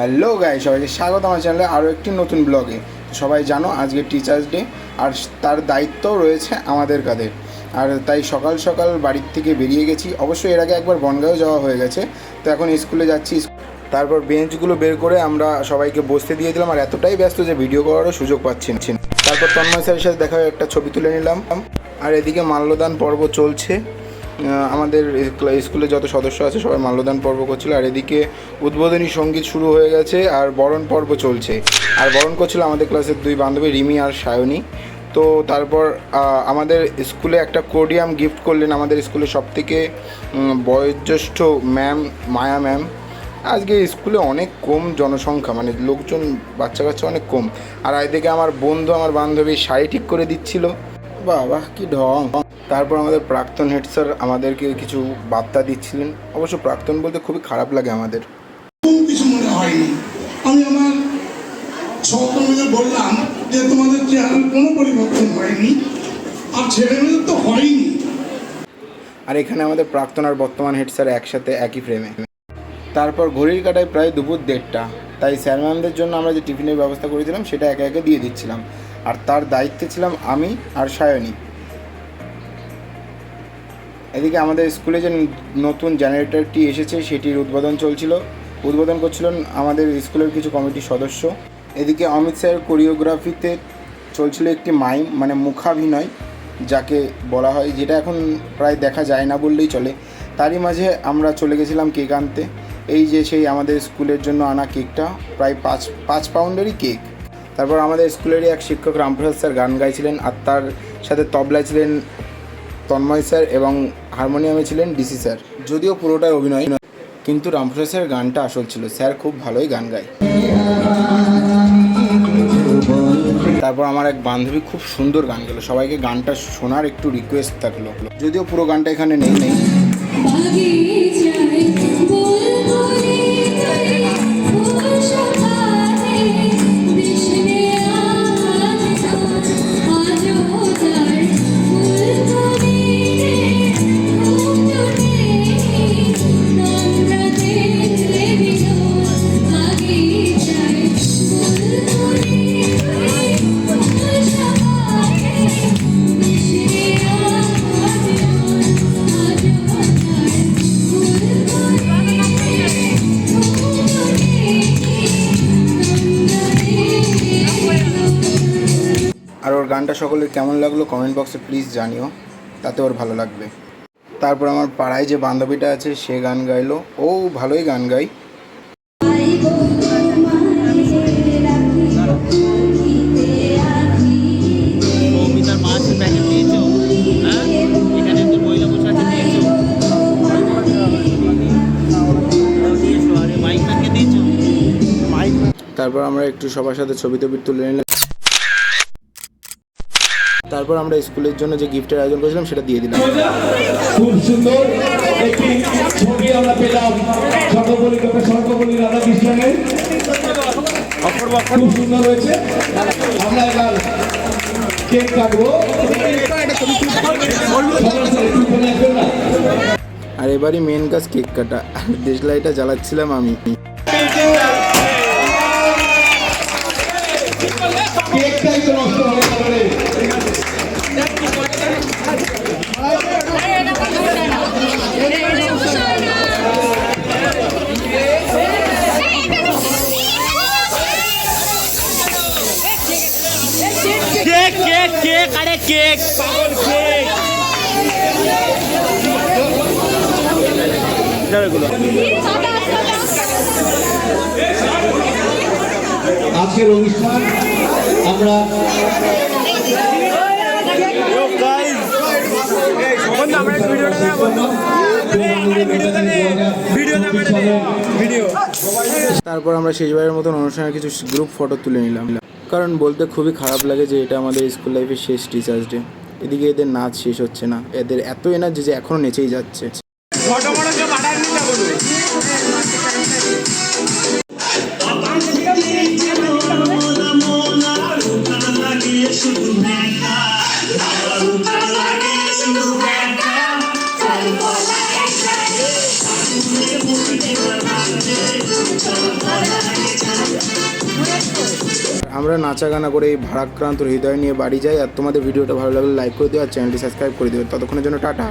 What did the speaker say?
Hello guy সবাইকে স্বাগত আমার চ্যানেলে আরও একটি নতুন ব্লগে সবাই জানো আজকে টিচার্স ডে আর তার দায়িত্ব রয়েছে আমাদের কাঁধে। আর তাই সকাল সকাল বাড়ির থেকে বেরিয়ে গেছি। অবশ্যই এর আগে একবার বনগাঁও যাওয়া হয়ে গেছে। তো এখন স্কুলে যাচ্ছি তারপর বেঞ্চগুলো বের করে আমরা সবাইকে বসতে দিয়ে দিলাম, আর এতটাই ব্যস্ত যে ভিডিও করারও সুযোগ পাচ্ছি না। তারপর তন্ময় স্যারের সাথে দেখা একটা ছবি তুলে নিলাম। আর এদিকে মাল্যদান পর্ব চলছে। আমাদের স্কুলে- যত সদস্য আছে সবাই মাল্যদান পর্ব করছিল। আর এদিকে উদ্বোধনী সংগীত শুরু হয়ে গেছে আর বরণ পর্ব চলছে। আর বরণ করছিল আমাদের ক্লাসের দুই বান্ধবী, রিমি আর সায়নী। তো তারপর আমাদের স্কুলে একটা কোডিয়াম গিফট করলেন আমাদের স্কুলে সব থেকে বয়োজ্যেষ্ঠ ম্যাম, মায়া ম্যাম। আজকে স্কুলে অনেক কম জনসংখ্যা মানে লোকজন বাচ্চা কাচ্চা অনেক কম। আর এদিকে আমার বন্ধু, আমার বান্ধবী শাড়ি ঠিক করে দিচ্ছিল। বাহ বাহ কি ঢং। তারপর আমাদের প্রাক্তন হেড স্যার আমাদেরকে কিছু বার্তা দিচ্ছিলেন। অবশ্য প্রাক্তন বলতে খুবই খারাপ লাগে আমাদের। কিছু মনে হয়নি। আমি আমার সহকর্মীদের বললাম যে তোমাদের চেহারার কোনো পরিবর্তন হয়নি। আর ছেলে মেয়েদের তো হয়নি। আর এখানে আমাদের প্রাক্তন আর বর্তমান হেড স্যার একসাথে একই ফ্রেমে তারপর ঘড়ির কাটায় প্রায় দুপুর দেড়টা। তাই স্যার ম্যামদের জন্য আমরা যে টিফিনের ব্যবস্থা করেছিলাম সেটা একে একে দিয়ে দিচ্ছিলাম। আর তার দায়িত্বে ছিলাম আমি আর সায়নী। এদিকে আমাদের স্কুলে যে নতুন জেনারেটরটি এসেছে, সেটির উদ্বোধন চলছিল। উদ্বোধন করছিলেন আমাদের স্কুলের কিছু কমিটির সদস্য। এদিকে অমিত স্যারের কোরিওগ্রাফিতে চলছিল একটি মাইম মানে মুখাভিনয়, যাকে বলা হয়, যেটা এখন প্রায় দেখা যায় না বললেই চলে। তারই মাঝে আমরা চলে গেছিলাম কেক আনতে। এই যে সেই আমাদের স্কুলের জন্য আনা কেকটা, প্রায় পাঁচ পাঁচ পাউন্ডেরই কেক। তারপর আমাদের স্কুলেরই এক শিক্ষক রামপ্রসাদ স্যার গান গাইছিলেন, আর তার সাথে তবলায় ছিলেন তন্ময় স্যার এবং হারমোনিয়ামে ছিলেন ডিসি স্যার যদিও পুরোটাই অভিনয় নয়, কিন্তু রামপ্রসাদ গানটা আসল ছিল। স্যার খুব ভালোই গান গায়। তারপর আমার এক বান্ধবী খুব সুন্দর গান গেলো। সবাইকে গানটা শোনার একটু রিকোয়েস্ট থাকল। যদিও পুরো গানটা এখানে নেই নেই। গানটা সকলের কেমন লাগল কমেন্ট বক্সে প্লিজ জানিও তাতে ওর ভালো লাগবে। তারপর আমার পাড়ায় যে বান্ধবীটা আছে সে গান গাইলো। ও ভালোই গান গাই হ্যাঁ? তারপর আমরা একটু সবার সাথে ছবি টবি তুলে নিলাম। তারপর আমরা স্কুলের জন্য যে গিফটের আয়োজন করেছিলাম সেটা দিয়ে দিলাম। খুব সুন্দর একটি ছবি আমরা পেলাম। সর্বপল্লী ডক্টর সর্বপল্লী রাধাকৃষ্ণনের। খুব সুন্দর হয়েছে। আমরা এবার কেক কাটবো। আর এবারই মেন কাজ কেক কাটা। আর দেশলাইটা জ্বালাচ্ছিলাম আমি। কেকটাই তো নষ্ট হবে কেক কেক কেক আরে কেক আজকের অনুষ্ঠান আমরা তারপর আমরা শেষবারের মতন অনুষ্ঠানের কিছু গ্রুপ ফটো তুলে নিলাম। কারণ বলতে খুবই খারাপ লাগে যে এটা আমাদের স্কুল লাইফের শেষ টিচার্স ডে এদিকে এদের নাচ শেষ হচ্ছে না। এদের এত এনার্জি যে এখনও নেচেই যাচ্ছে. আমরা নাচা গানা করে এই ভারাক্রান্ত হৃদয় নিয়ে বাড়ি যাই। আর তোমাদের ভিডিওটা ভালো লাগলে লাইক করে দিও আর চ্যানেলটি সাবস্ক্রাইব করে দিও। ততক্ষণের জন্য টাটা।